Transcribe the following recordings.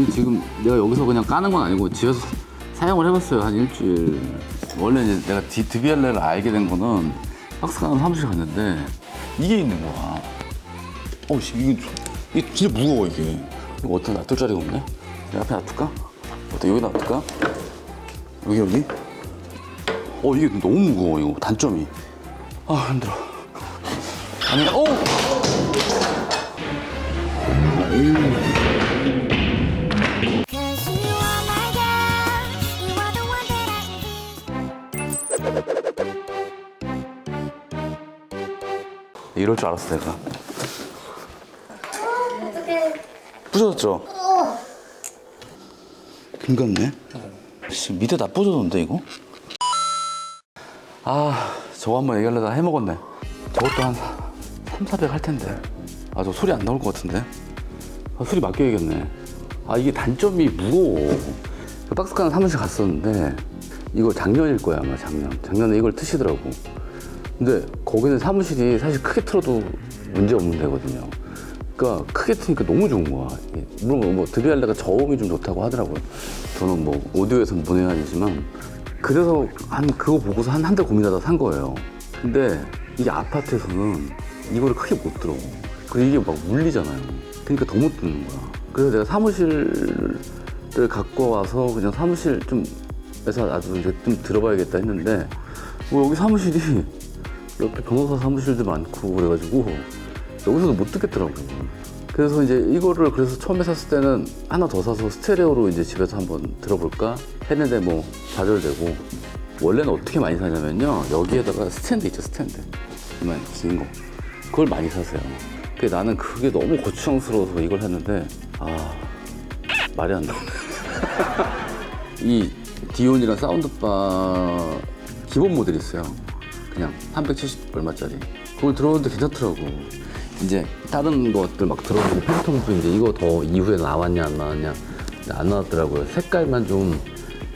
이 지금 내가 여기서 그냥 까는 건 아니고 집에서 사용을 해봤어요 한 일주일. 원래 이제 내가 디, 드비알레를 알게 된 거는 박스 가는 사무실 갔는데 이게 있는 거야. 어 씨, 이게, 이게 진짜 무거워 이게. 이거 어떻게 놔둘 자리가 없네? 내 앞에 놔둘까? 어때? 여기 놔둘까? 여기 여기? 어 이게 너무 무거워 이거. 단점이. 아 힘들어. 아니 어! Cause 이럴 줄 알았어 내가. 어떻게 부서졌죠? 금갔네? 씨, 밑에 다 부서졌는데 이거? 아 저거 한번 얘기하려다 해먹었네. 저것도 한 3, 400할 텐데. 아 저 소리 안 나올 것 같은데. 아, 소리 맡겨야겠네. 아 이게 단점이 무거워. 그 박스카는 사무실 갔었는데 이거 작년일 거야 아마 작년 작년에 이걸 트시더라고 근데 거기는 사무실이 사실 크게 틀어도 문제 없는 데거든요. 그러니까 크게 트니까 너무 좋은 거야. 물론 뭐 드비알레가 저음이 좀 좋다고 하더라고요. 저는 뭐 오디오에서 문의 아니지만 그래서 한 그거 보고서 한 한 달 고민하다 산 거예요. 근데 이게 아파트에서는 이거를 크게 못 들어. 그리고 이게 막 울리잖아요. 그러니까 더 못 듣는 거야. 그래서 내가 사무실을 갖고 와서 그냥 사무실 좀 에서 아주 이제 좀 들어봐야겠다 했는데 뭐 여기 사무실이 옆에 변호사 사무실도 많고 그래가지고 여기서도 못 듣겠더라고. 그래서 이제 이거를 그래서 처음에 샀을 때는 하나 더 사서 스테레오로 이제 집에서 한번 들어볼까 했는데 뭐 좌절되고 원래는 어떻게 많이 사냐면요 여기에다가 스탠드 있죠 스탠드 이만 긴 거 그걸 많이 사세요. 근데 나는 그게 너무 고추장스러워서 이걸 했는데 아 말이 안 나. 이 디온이랑 사운드바 기본 모델이 있어요. 그냥 370 얼마짜리. 그걸 들어오는데 괜찮더라고. 이제 다른 것들 막 들어오는데 팬텀도 이제 이거 더 이후에 나왔냐 안 나왔냐. 안 나왔더라고요. 색깔만 좀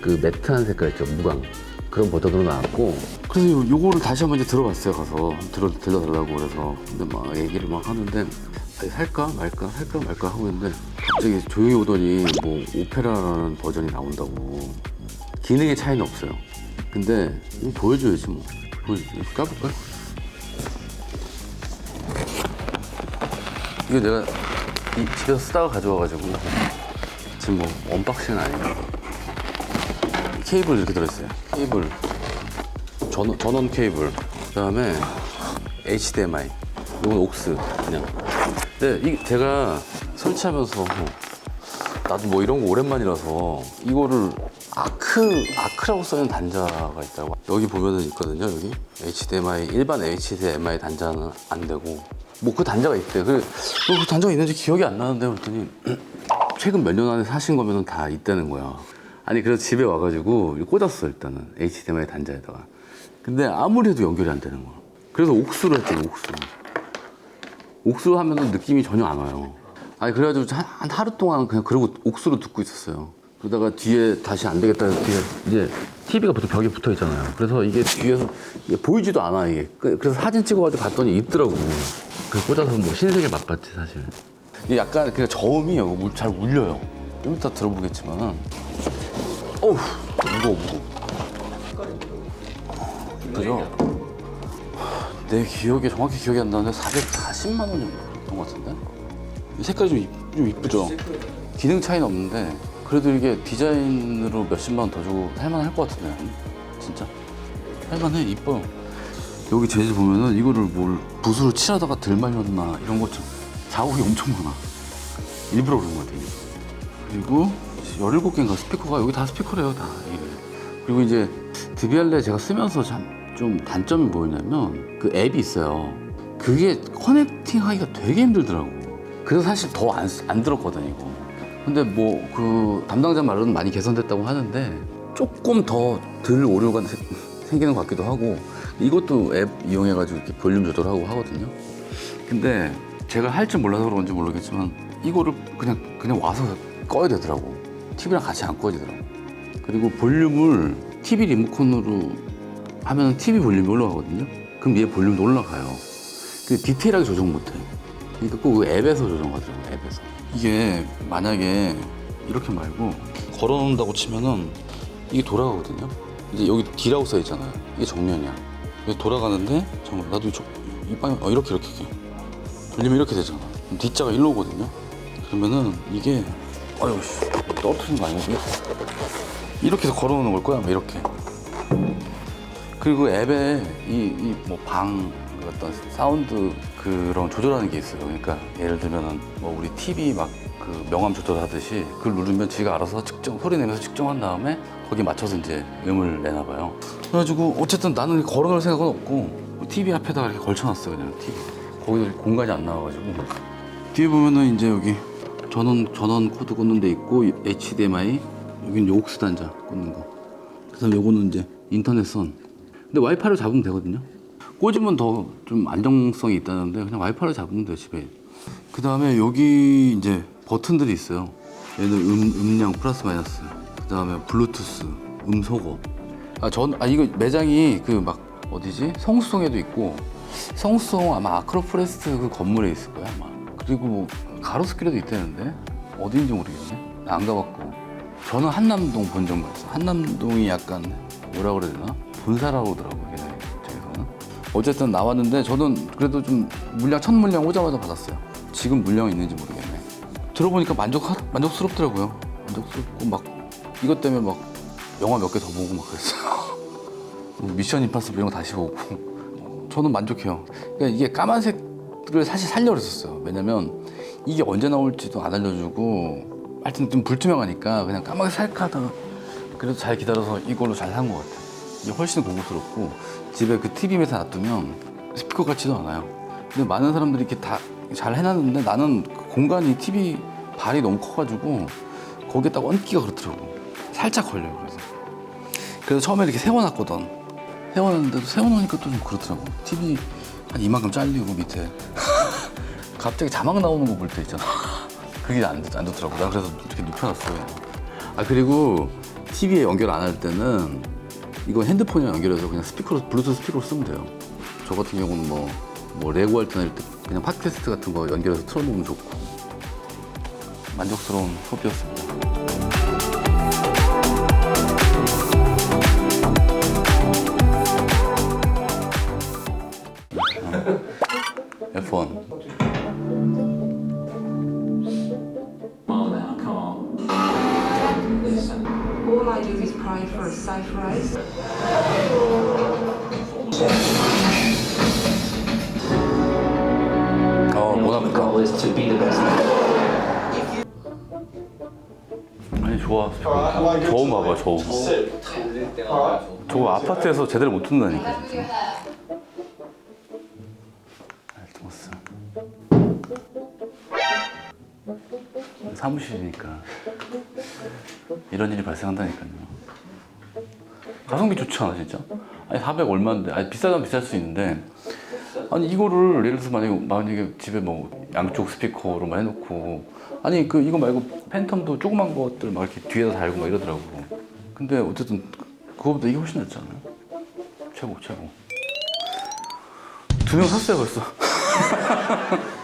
그 매트한 색깔 있죠 무광. 그런 버전으로 나왔고. 그래서 요, 요거를 다시 한번 이제 들어봤어요 가서. 들어 들려달라고 그래서. 근데 막 얘기를 막 하는데 살까? 말까? 살까? 말까? 하고 있는데 갑자기 조용히 오더니 뭐 오페라라는 버전이 나온다고 기능의 차이는 없어요. 근데 보여줘야지 뭐. 보여줘. 까볼까? 이거 내가 이 집에서 쓰다가 가져와가지고 지금 뭐 언박싱은 아니고 케이블 이렇게 들어있어요. 케이블 전원, 전원 케이블 그다음에 HDMI 이건 옥스 그냥. 근데 이 제가 설치하면서 나도 뭐 이런 거 오랜만이라서 이거를 아크 아크라고 써있는 단자가 있다고. 여기 보면은 있거든요 여기. HDMI 일반 HDMI 단자는 안 되고. 뭐 그 단자가 있대. 그, 그 단자가 있는지 기억이 안 나는데 그랬더니 최근 몇 년 안에 사신 거면은 다 있다는 거야. 아니 그래서 집에 와가지고 꽂았어 일단은. HDMI 단자에다가. 근데 아무리 해도 연결이 안 되는 거야. 그래서 옥수로 했더니 옥수. 옥수로 하면은 느낌이 전혀 안 와요. 아니 그래가지고 한, 한 하루 동안 그냥 그러고 옥수로 듣고 있었어요. 그러다가 뒤에 다시 안 되겠다 해서 뒤에 이제 TV가 보통 벽에 붙어 있잖아요. 그래서 이게 뒤에서 이게 보이지도 않아 이게. 그- 그래서 사진 찍어가지고 봤더니 있더라고. 그 꽂아서 뭐 신세계 맛봤지 사실. 이게 약간 그냥 저음이 울- 잘 울려요. 좀 이따 들어보겠지만은 어우 무거워 무거워. 그죠? 내 기억에 정확히 기억이 안 나는데 440만 원이었던 것 같은데? 이 색깔이 좀, 이- 좀 이쁘죠? 기능 차이는 없는데 그래도 이게 디자인으로 몇십만 원 더 주고 할만할 것 같은데 진짜. 할만해 이뻐 여기 재질 보면은 이거를 뭘 붓으로 칠하다가 덜 말렸나 이런 것좀 자국이 엄청 많아. 일부러 그런 것 같아 일부러. 그리고 17개인가 스피커가 여기 다 스피커래요 다. 그리고 이제 드비알레 제가 쓰면서 참 좀 단점이 뭐였냐면 그 앱이 있어요. 그게 커넥팅 하기가 되게 힘들더라고. 그래서 사실 더 안 안 들었거든 이거 근데 뭐 그 담당자 말로는 많이 개선됐다고 하는데 조금 더 덜 오류가 생- 생기는 것 같기도 하고 이것도 앱 이용해가지고 이렇게 볼륨 조절하고 하거든요 근데 제가 할 줄 몰라서 그런지 모르겠지만 이거를 그냥 그냥 와서 꺼야 되더라고. TV랑 같이 안 꺼지더라고. 그리고 볼륨을 TV 리모컨으로 하면 TV 볼륨이 올라가거든요. 그럼 얘 볼륨도 올라가요. 그 디테일하게 조정 못해. 그러니까 꼭 앱에서 조정하더라고. 앱에서. 이게 만약에 이렇게 말고 걸어놓는다고 치면은 이게 돌아가거든요. 이제 여기 D라고 써 있잖아요. 이게 정면이야. 이게 돌아가는데 잠깐 나도 저, 이 방향 어, 이렇게 이렇게 이렇게 돌리면 이렇게 되잖아. D자가 일로 오거든요. 그러면은 이게 아유 씨 떨어뜨리는 거 아니야? 이렇게 해서 걸어놓는 걸 거야, 막 이렇게. 그리고 앱에 이뭐방 어떤 사운드 그런 조절하는 게 있어요. 그러니까 예를 들면은 뭐 우리 TV 막 그 명암 조절하듯이 그걸 누르면 지가 알아서 측정 소리 내면서 측정한 다음에 거기 맞춰서 이제 음을 내나 봐요. 그래가지고 어쨌든 나는 걸어놓을 생각은 없고 TV 앞에다가 이렇게 걸쳐놨어 요 그냥 TV. 거기도 공간이 안 나와가지고 뒤에 보면은 이제 여기 전원 전원 코드 꽂는 데 있고 HDMI 여기는 요옥스 단자 꽂는 거. 그다음 요거는 이제 인터넷선. 근데 와이파이로 잡으면 되거든요. 꽂으면 더 좀 안정성이 있다는데 그냥 와이파이로 잡으면 돼요 집에. 그 다음에 여기 이제 버튼들이 있어요. 얘는 음, 음량 플러스 마이너스. 그 다음에 블루투스, 음소거. 아, 전, 아, 이거 매장이 그 막 어디지? 성수동에도 있고 성수동 아마 아크로프레스트 그 건물에 있을 거야 아마. 그리고 뭐 가로수길에도 있다는데 어디인지 모르겠네. 나안 가봤고. 저는 한남동 본 적만 있어. 한남동이 약간 뭐라 그래야 되나? 본사라고 걔네 입장에서는. 어쨌든 나왔는데 저는 그래도 좀 물량 첫 물량 오자마자 받았어요. 지금 물량 있는지 모르겠네. 들어보니까 만족 만족스럽더라고요. 만족스럽고 막 이것 때문에 막 영화 몇 개 더 보고 막 그랬어요. 뭐 미션 임파서블 이런 거 다시 보고 저는 만족해요. 그러니까 이게 까만색을 사실 살려 그랬었어요. 왜냐면 이게 언제 나올지도 안 알려주고 하여튼 좀 불투명하니까 그냥 까맣게 살까 하다가 그래도 잘 기다려서 이걸로 잘 산 것 같아요. 이게 훨씬 고급스럽고 집에 그 TV 밑에 놔두면 스피커 같지도 않아요. 근데 많은 사람들이 이렇게 다 잘 해놨는데 나는 그 공간이 TV 발이 너무 커가지고 거기에 딱 얹기가 그렇더라고. 살짝 걸려요. 그래서 그래서 처음에 이렇게 세워놨거든. 세워놨는데도 세워놓으니까 또 좀 그렇더라고. TV 한 이만큼 잘리고 밑에 갑자기 자막 나오는 거 볼 때 있잖아. 그게 안, 좋- 안 좋더라고. 난 그래서 이렇게 눕혀놨어요. 아 그리고 TV에 연결 안 할 때는 이거 핸드폰이랑 연결해서 그냥 스피커로 블루투스 스피커로 쓰면 돼요. 저 같은 경우는 뭐, 뭐 레고 할 때나 그냥 팟캐스트 같은 거 연결해서 틀어놓으면 좋고 만족스러운 소비였습니다. F1 I do is pray for a safe race. 어, 모나카 goal is to be the best. 아니 좋아. 저음 봐봐 저음 저거 아파트에서 제대로 못 듣는다니까 진짜. 알토스 사무실이니까 이런 일이 발생한다니까요. 가성비 좋지 않아 진짜? 아니 400 얼마인데? 아니 비싸면 비쌀 수 있는데. 아니 이거를 예를 들어서 만약에 만약에 집에 뭐 양쪽 스피커로만 해놓고 아니 그 이거 말고 팬텀도 조그만 것들 막 이렇게 뒤에다 달고 막 이러더라고. 근데 어쨌든 그거보다 이게 훨씬 낫지 않아요? 최고 최고. 두 명 샀어요 벌써